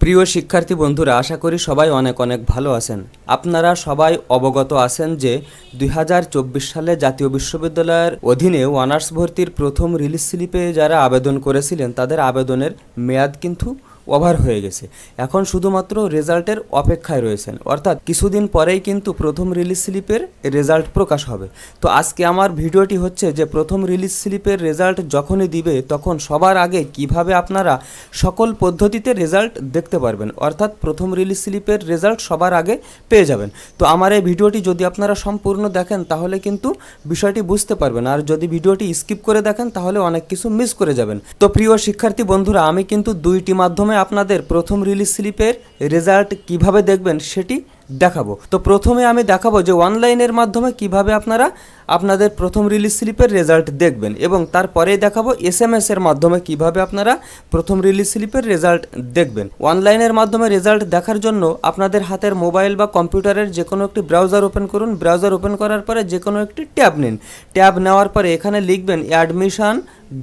প্রিয় শিক্ষার্থী বন্ধুরা, আশা করি সবাই অনেক অনেক ভালো আছেন। আপনারা সবাই অবগত আছেন যে দুই হাজার চব্বিশ সালে জাতীয় বিশ্ববিদ্যালয়ের অধীনে অনার্স ভর্তির প্রথম রিলিজ স্লিপে যারা আবেদন করেছিলেন, তাদের আবেদনের মেয়াদ কিন্তু ওভার হয়ে গেছে। এখন শুধুমাত্র রেজাল্টের অপেক্ষায় রয়েছেন। অর্থাৎ কিছুদিন পরেই কিন্তু প্রথম রিলিজ স্লিপের রেজাল্ট প্রকাশ হবে। তো আজকে আমার ভিডিওটি হচ্ছে যে প্রথম রিলিজ স্লিপের রেজাল্ট যখনই দিবে, তখন সবার আগে কীভাবে আপনারা সকল পদ্ধতিতে রেজাল্ট দেখতে পারবেন। অর্থাৎ প্রথম রিলিজ স্লিপের রেজাল্ট সবার আগে পেয়ে যাবেন। তো আমার এই ভিডিওটি যদি আপনারা সম্পূর্ণ দেখেন, তাহলে কিন্তু বিষয়টি বুঝতে পারবেন। আর যদি ভিডিওটি স্কিপ করে দেখেন, তাহলে অনেক কিছু মিস করে যাবেন। তো প্রিয় শিক্ষার্থী বন্ধুরা, আমি কিন্তু দুইটি মাধ্যমে আপনাদের প্রথম রিলিজ স্লিপের রেজাল্ট কীভাবে দেখবেন সেটি দেখাবো। তো প্রথমে আমি দেখাবো যে অনলাইনের মাধ্যমে কীভাবে আপনারা আপনাদের প্রথম রিলিজ স্লিপের রেজাল্ট দেখবেন এবং তারপরেই দেখাবো এস এম এর মাধ্যমে কীভাবে আপনারা প্রথম রিলিজ স্লিপের রেজাল্ট দেখবেন। অনলাইনের মাধ্যমে রেজাল্ট দেখার জন্য আপনাদের হাতের মোবাইল বা কম্পিউটারের যে কোনো একটি ব্রাউজার ওপেন করুন। ব্রাউজার ওপেন করার পরে যে কোনো একটি ট্যাব নিন। ট্যাব নেওয়ার পরে এখানে লিখবেন admission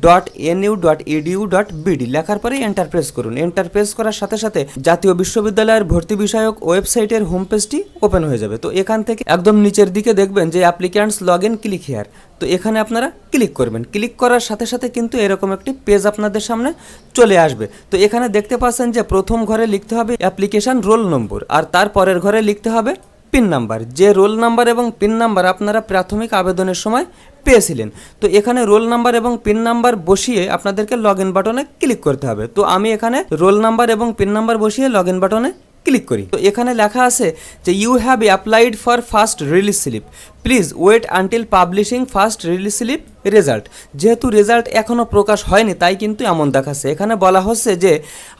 dot NU dot edu dot BD লেখার পরে এন্টারপ্রেস করুন। এন্টারপ্রেস করার সাথে সাথে জাতীয় বিশ্ববিদ্যালয়ের ভর্তি বিষয়ক ওয়েবসাইটের হোম পেজটি ওপেন হয়ে যাবে। তো এখান থেকে একদম নিচের দিকে দেখবেন যে applicants log in click here তো এখানে আপনারা ক্লিক করবেন। ক্লিক করার সাথে সাথে কিন্তু এরকম একটি পেজ আপনাদের সামনে চলে আসবে। তো এখানে দেখতে পাচ্ছেন যে প্রথম ঘরে লিখতে হবে অ্যাপ্লিকেশন রোল নম্বর আর তার পরের ঘরে লিখতে হবে পিন নাম্বার যে রোল নাম্বার এবং পিন নাম্বার আপনারা প্রাথমিক আবেদনের সময় পেয়েছিলেন। তো এখানে রোল নাম্বার এবং পিন নাম্বার বসিয়ে আপনাদেরকে লগ ইন বাটনে ক্লিক করতে হবে। তো আমি এখানে রোল নাম্বার এবং পিন নাম্বার বসিয়ে লগ ইন বাটনে ক্লিক করি। তো এখানে লেখা আছে যে you have applied for first release slip please wait until publishing first release slip result যেহেতু রেজাল্ট এখনও প্রকাশ হয়নি, তাই কিন্তু এমন দেখাচ্ছে। এখানে বলা হচ্ছে যে,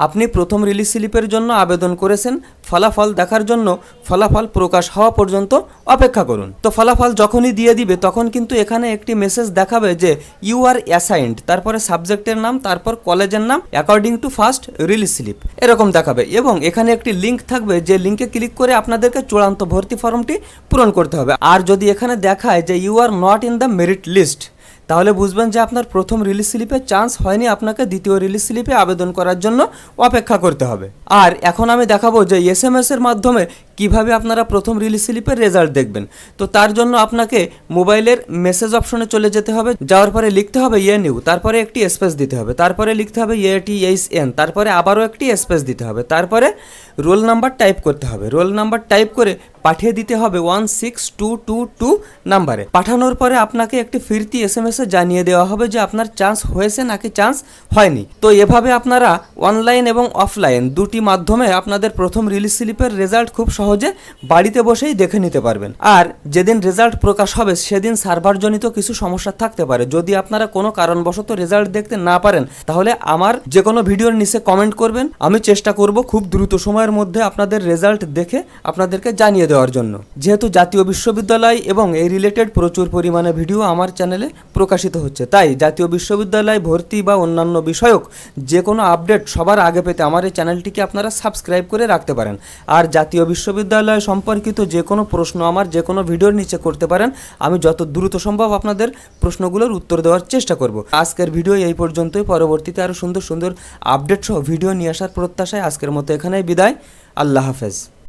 আপনি প্রথম রিলিজ স্লিপের জন্য আবেদন করেছেন, ফলাফল দেখার জন্য ফলাফল প্রকাশ হওয়া পর্যন্ত অপেক্ষা করুন। তো ফলাফল যখনই দিয়ে দিবে, তখন কিন্তু এখানে একটি মেসেজ দেখাবে যে ইউ আর অ্যাসাইন্ড তারপরে সাবজেক্টের নাম, তারপর কলেজের নাম according to first release slip এরকম দেখাবে। এবং এখানে একটি লিঙ্ক থাকবে, যে লিঙ্কে ক্লিক করে আপনাদেরকে চূড়ান্ত ভর্তি ফর্মটি পূরণ করতে হবে। আর যদি এখানে দেখায় যে you are not in the merit list তাহলে বুঝবেন যে আপনার প্রথম রিলিজ স্লিপে চান্স হয়নি আপনাকে দ্বিতীয় রিলিজ স্লিপে আবেদন করার জন্য অপেক্ষা করতে হবে। আর এখন আমি দেখাবো যে এস এম এর মাধ্যমে কীভাবে আপনারা প্রথম রিলিজ স্লিপের রেজাল্ট দেখবেন? তো তার জন্য আপনাকে মোবাইলের মেসেজ অপশনে চলে যেতে হবে, যাওয়ার পরে লিখতে হবে ইয়ে নিউ তারপরে একটি স্পেস দিতে হবে, তারপরে লিখতে হবে ইয়ে টি এইচ এন তারপরে আবারও একটি স্পেস দিতে হবে, তারপরে রোল নাম্বার টাইপ করতে হবে রোল নাম্বার টাইপ করে পাঠিয়ে দিতে হবে one six two two two নাম্বারে পাঠানোর পরে আপনাকে একটি ফিরতি এস এম এসে জানিয়ে দেওয়া হবে যে আপনার চান্স হয়েছে নাকি চান্স হয়নি। তো এভাবে আপনারা অনলাইন এবং অফলাইন দুটি মাধ্যমে আপনাদের প্রথম রিলিজ স্লিপের রেজাল্ট খুব সহজে বাড়িতে বসেই দেখে নিতে পারবেন। আর যেদিন রেজাল্ট প্রকাশ হবে, সেদিন সার্ভারজনিত কিছু সমস্যা থাকতে পারে। যদি আপনারা কোনো কারণবশত রেজাল্ট দেখতে না পারেন, তাহলে আমার যে কোনো ভিডিওর নিচে কমেন্ট করবেন। আমি চেষ্টা করব খুব দ্রুত সময়ের মধ্যে আপনাদের রেজাল্ট দেখে আপনাদেরকে জানিয়ে দেওয়ার জন্য। যেহেতু জাতীয় বিশ্ববিদ্যালয় এবং এই রিলেটেড প্রচুর পরিমাণে ভিডিও আমার চ্যানেলে প্রকাশিত হচ্ছে, তাই জাতীয় বিশ্ববিদ্যালয় ভর্তি বা অন্যান্য বিষয়ক যে কোনো আপডেট সবার আগে পেতে আমার এই চ্যানেলটিকে আপনারা সাবস্ক্রাইব করে রাখতে পারেন। আর জাতীয় বিশ্ববিদ্যালয় সম্পর্কিত যে কোনো প্রশ্ন আমার যে কোনো ভিডিওর নিচে করতে পারেন। আমি যত দ্রুত সম্ভব আপনাদের প্রশ্নগুলোর উত্তর দেওয়ার চেষ্টা করব। আজকের ভিডিও এই পর্যন্তই। পরবর্তীতে আরও সুন্দর সুন্দর আপডেট সহ ভিডিও নিয়ে আসার প্রত্যাশায় আজকের মতো এখানেই বিদায়। আল্লাহ হাফেজ।